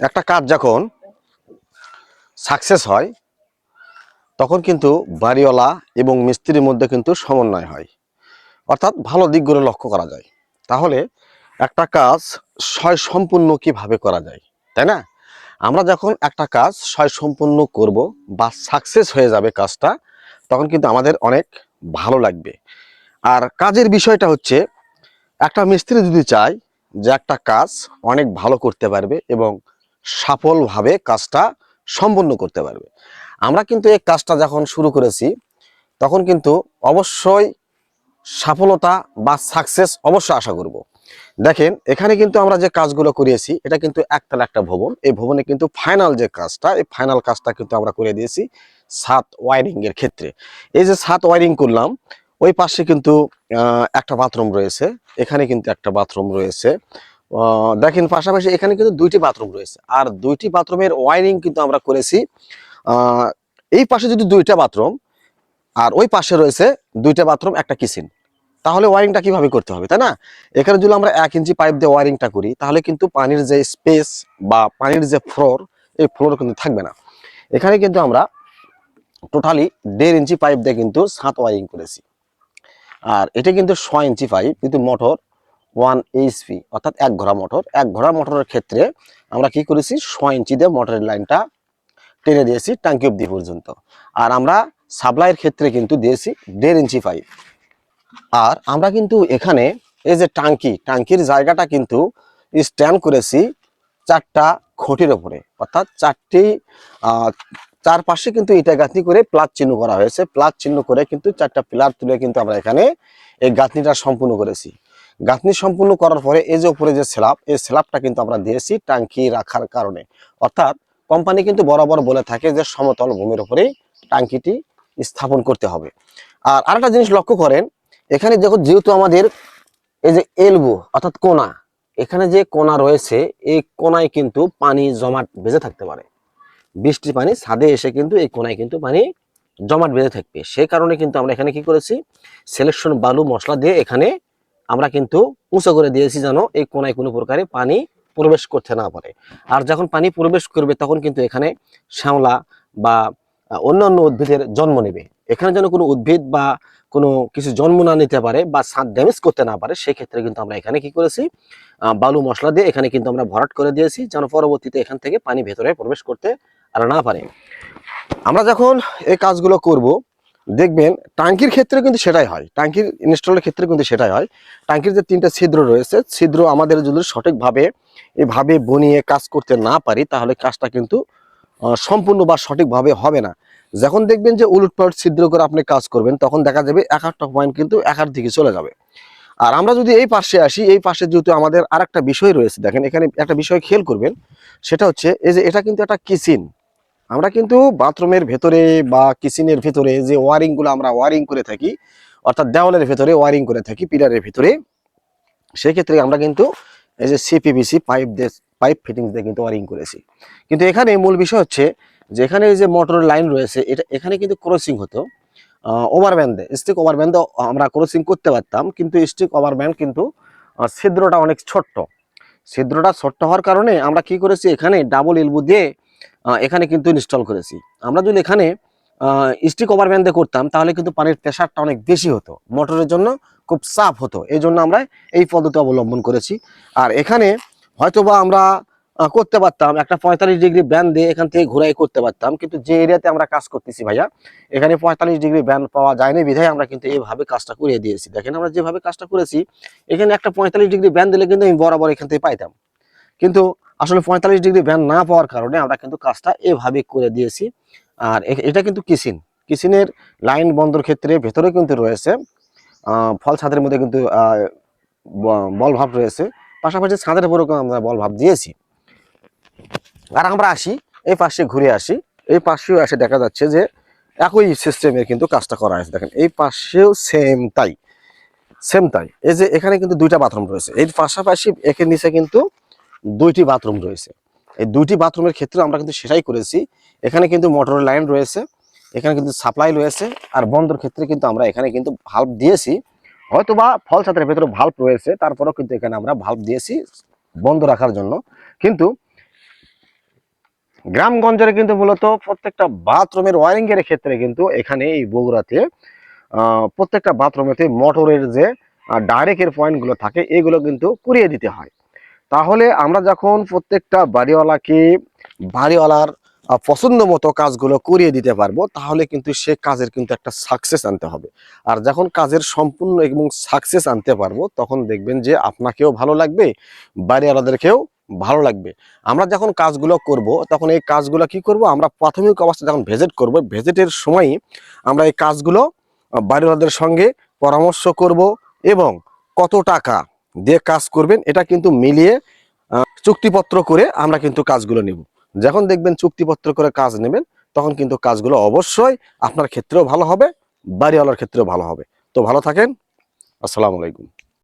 একটা কাজ যখন সাকসেস হয়, তখন কিন্তু বাড়িওয়ালা এবং মিস্ত্রির মধ্যে কিন্তু সমন্বয় হয়। অর্থাৎ ভালো দিকগুলো লক্ষ্য করা যায়। তাহলে একটা কাজ স্বয় সম্পূর্ণ কীভাবে করা যায়, তাই না? আমরা যখন একটা কাজ স্বয় সম্পূর্ণ করব বা সাকসেস হয়ে যাবে কাজটা, তখন কিন্তু আমাদের অনেক ভালো লাগবে। আর কাজের বিষয়টা হচ্ছে, একটা মিস্ত্রি যদি চায় যে একটা কাজ অনেক ভালো করতে পারবে এবং সফলভাবে কাজটা সম্পন্ন করতে পারবে। আমরা কিন্তু এই কাজটা যখন শুরু করেছি, তখন কিন্তু অবশ্যই সফলতা বা সাকসেস অবশ্যই আশা করব। দেখেন, এখানে কিন্তু আমরা যে কাজগুলো করিয়েছি, এটা কিন্তু একতলা একটা ভবন। এই ভবনে কিন্তু ফাইনাল যে কাজটা, এই ফাইনাল কাজটা কিন্তু আমরা করে দিয়েছি সাত ওয়ারিং এর ক্ষেত্রে। এই যে সাত ওয়ারিং করলাম ওই পাশে কিন্তু একটা বাথরুম রয়েছে। এখানে কিন্তু একটা বাথরুম রয়েছে। দেখেন পাশাপাশি এখানে কিন্তু দুইটি বাথরুম রয়েছে। আর দুইটি বাথরুমের ওয়ারিং কিন্তু আমরা করেছি এই পাশে যদি দুইটা বাথরুম, আর ওই পাশে রয়েছে দুইটা বাথরুম, একটা কিচেন। তাহলে ওয়ারিংটা কীভাবে করতে হবে, তাই না? এখানে যদি আমরা এক ইঞ্চি পাইপ দিয়ে ওয়ারিংটা করি, তাহলে কিন্তু পানির যে স্পেস বা পানির যে ফ্লোর, এই ফ্লোর কিন্তু থাকবে না। এখানে কিন্তু আমরা টোটালি দেড় ইঞ্চি পাইপ দিয়ে কিন্তু সাত ওয়ারিং করেছি। আর এটা কিন্তু ছয় ইঞ্চি পাইপ, কিন্তু মোটর ওয়ান এইচপি অর্থাৎ এক ঘোড়া মোটর। এক ঘোড়া মোটরের ক্ষেত্রে আমরা কি করেছি? ছয় ইঞ্চি দিয়ে মোটরের লাইনটা টেনে দিয়েছি ট্যাঙ্কি অব্দি পর্যন্ত। আর আমরা সাপ্লাইয়ের ক্ষেত্রে কিন্তু দিয়েছি দেড় ইঞ্চি পাইপ। আর আমরা কিন্তু এখানে এই যে টাঙ্কি টাঙ্কির জায়গাটা কিন্তু স্ট্যান্ড করেছি চারটা খুঁটির ওপরে, অর্থাৎ চারটি চারপাশে কিন্তু ইটা গাঁথনি করে প্লাস চিহ্ন করা হয়েছে। প্লাস চিহ্ন করে কিন্তু চারটা পিলার তুলে কিন্তু আমরা এখানে এই গাঁথনিটা সম্পূর্ণ করেছি। গাঁথনি সম্পূর্ণ করার পরে এই যে উপরে যে স্ল্যাব, এই স্ল্যাবটা কিন্তু আমরা দিয়েছি টাঙ্কি রাখার কারণে। অর্থাৎ কোম্পানি কিন্তু বরাবর বলে থাকে যে সমতল ভূমির উপরেই টাঙ্কিটি স্থাপন করতে হবে। আর আরেকটা জিনিস লক্ষ্য করেন, এখানে দেখো যেহেতু আমাদের এই যে এলবো অর্থাৎ কোনা, এখানে যে কোনা রয়েছে, এই কোনায় কিন্তু পানি জমাট বেঁধে থাকতে পারে। বৃষ্টির পানি ছাদে এসে কিন্তু এই কোনায় কিন্তু পানি জমাট বেঁধে থাকবে। সেই কারণে কিন্তু আমরা এখানে কি করেছি? সিলেকশন বালু মশলা দিয়ে এখানে আমরা কিন্তু উঁচু করে দিয়েছি যেন এই কোনায় কোনো প্রকারে পানি প্রবেশ করতে না পারে। আর যখন পানি প্রবেশ করবে তখন কিন্তু এখানে শ্যাওলা বা অন্যান্য উদ্ভিদের জন্ম নেবে। এখানে যেন কোনো উদ্ভিদ বা কোনো কিছু জন্ম না নিতে পারে বা ছাদ ড্যামেজ করতে না পারে সেই ক্ষেত্রে কিন্তু আমরা এখানে কি করেছি? বালু মশলা দিয়ে এখানে কিন্তু আমরা ভরাট করে দিয়েছি যেন পরবর্তীতে এখান থেকে পানি ভেতরে প্রবেশ করতে আর না পারে। আমরা যখন এই কাজগুলো করব, দেখবেন টাঙ্কির ক্ষেত্রে কিন্তু সেটাই হয়। টাঙ্কির ইনস্টলের ক্ষেত্রে কিন্তু সেটাই হয়। টাঙ্কির যে তিনটা ছিদ্র রয়েছে, ছিদ্র আমাদের যদি সঠিকভাবে, এভাবে বনিয়ে কাজ করতে না পারি, তাহলে কাজটা কিন্তু সম্পূর্ণ বা সঠিকভাবে হবে না। যখন দেখবেন যে উলট পালট ছিদ্র করে আপনি কাজ করবেন, তখন দেখা যাবে এক একটা পয়েন্ট কিন্তু একার দিকে চলে যাবে। আর আমরা যদি এই পাশে আসি, এই পাশে যেহেতু আমাদের আর একটা বিষয় রয়েছে, দেখেন এখানে একটা বিষয় খেল করবেন, সেটা হচ্ছে এই যে এটা কিন্তু একটা কিচেন। আমরা কিন্তু বাথরুমের ভেতরে বা কিচেনের ভেতরে যে ওয়ারিংগুলো আমরা ওয়ারিং করে থাকি, অর্থাৎ দেওয়ালের ভেতরে ওয়ারিং করে থাকি, পিলারের ভেতরে, সেক্ষেত্রে আমরা কিন্তু এই যে সিপিবিসি পাইপ দিয়ে পাইপ ফিটিংস দিয়ে কিন্তু ওয়ারিং করেছি। কিন্তু এখানে মূল বিষয় হচ্ছে যে এখানে যে মোটর লাইন রয়েছে, এটা, এখানে কিন্তু ক্রসিং হতো। ওভারব্যান্ডে স্টিক ওভারব্যান্ড আমরা ক্রসিং করতে পারতাম, কিন্তু স্টিক ওভারব্যান্ড কিন্তু ছিদ্রটা অনেক ছোট্ট। ছিদ্রটা ছোট্ট হওয়ার কারণে আমরা কি করেছি, এখানে ডাবল এলবু দিয়ে এখানে কিন্তু ইনস্টল করেছি। আমরা যদি এখানে স্টিক ওভারব্যান্ড দিয়ে করতাম, তাহলে কিন্তু পানির প্রেশারটা অনেক বেশি হতো। মোটরের জন্য খুব চাপ হতো। এই জন্য আমরা এই পদ্ধতি অবলম্বন করেছি। আর এখানে হয়তোবা আমরা করতে পারতাম, একটা পঁয়তাল্লিশ ডিগ্রি ব্যান দিয়ে এখান থেকে ঘুরাই করতে পারতাম। কিন্তু যে এরিয়াতে আমরা কাজ করতেছি ভাইয়া, এখানে পঁয়তাল্লিশ ডিগ্রি ব্যান পাওয়া যায়নি বিধায় আমরা কিন্তু এইভাবে কাজটা করিয়ে দিয়েছি। দেখেন আমরা যেভাবে কাজটা করেছি, এখানে একটা পঁয়তাল্লিশ ডিগ্রি ব্যান দিলে কিন্তু আমি বরাবর এখান থেকে পাইতাম। কিন্তু আসলে পঁয়তাল্লিশ ডিগ্রি ব্যান না পাওয়ার কারণে আমরা কিন্তু কাজটা এভাবে করে দিয়েছি। আর এটা কিন্তু কিচেন কিচেনের লাইন বন্ধর ক্ষেত্রে ভেতরে কিন্তু রয়েছে ফল ছাদের মধ্যে কিন্তু বল ভাব রয়েছে। পাশাপাশি ছাদের উপরেও আমরা বল ভাব দিয়েছি। আর আমরা আসি, এই পাশে ঘুরে আসি। এই পাশেও এসে দেখা যাচ্ছে যে একই সিস্টেমের কিন্তু কাজটা করা আছে দেখেন, এই পাশেও সেম তাই সেম তাই। এই যে এখানে কিন্তু দুইটা বাথরুম রয়েছে। এর পাশাপাশি একের নিচে কিন্তু দুইটি বাথরুম রয়েছে। এই দুইটি বাথরুমের ক্ষেত্রে আমরা কিন্তু সেটাই করেছি। এখানে কিন্তু মোটরের লাইন রয়েছে, এখানে কিন্তু সাপ্লাই রয়েছে, আর বন্ধর ক্ষেত্রে কিন্তু আমরা এখানে কিন্তু ভাল্ব দিয়েছি। হয়তো বা ফল ছাতের ভেতরে ভাল্ব রয়েছে, তারপরেও কিন্তু এখানে আমরা ভাল্ব দিয়েছি বন্ধ রাখার জন্য। কিন্তু গ্রামগঞ্জের কিন্তু মূলত প্রত্যেকটা বাথরুমের ওয়ারিং এর ক্ষেত্রে কিন্তু এখানে এই বগুড়াতে প্রত্যেকটা বাথরুমেতে মোটরের যে ডাইরেক্টের পয়েন্টগুলো থাকে, এগুলো কিন্তু কুড়িয়ে দিতে হয়। তাহলে আমরা যখন প্রত্যেকটা বাড়িওয়ালাকে বাড়িওয়ালার পছন্দ মতো কাজগুলো করিয়ে দিতে পারব, তাহলে কিন্তু সে কাজের কিন্তু একটা সাকসেস আনতে হবে। আর যখন কাজের সম্পূর্ণ এবং সাকসেস আনতে পারব, তখন দেখবেন যে আপনাকেও ভালো লাগবে, বাড়িওয়ালাদেরকেও ভালো লাগবে। আমরা যখন কাজগুলো করব, তখন এই কাজগুলো কি করব? আমরা প্রাথমিক অবস্থা যখন ভিজিট করব ভিজিটের সময়ই আমরা এই কাজগুলো বাড়িওয়ালাদের সঙ্গে পরামর্শ করব এবং কত টাকা দিয়ে কাজ করবেন, এটা কিন্তু মিলিয়ে চুক্তিপত্র করে আমরা কিন্তু কাজগুলো নেব। যখন দেখবেন চুক্তিপত্র করে কাজ নেবেন, তখন কিন্তু কাজগুলো অবশ্যই আপনার ক্ষেত্রেও ভালো হবে, বাড়িওয়ালার ক্ষেত্রেও ভালো হবে। তো ভালো থাকেন, আসসালামু আলাইকুম।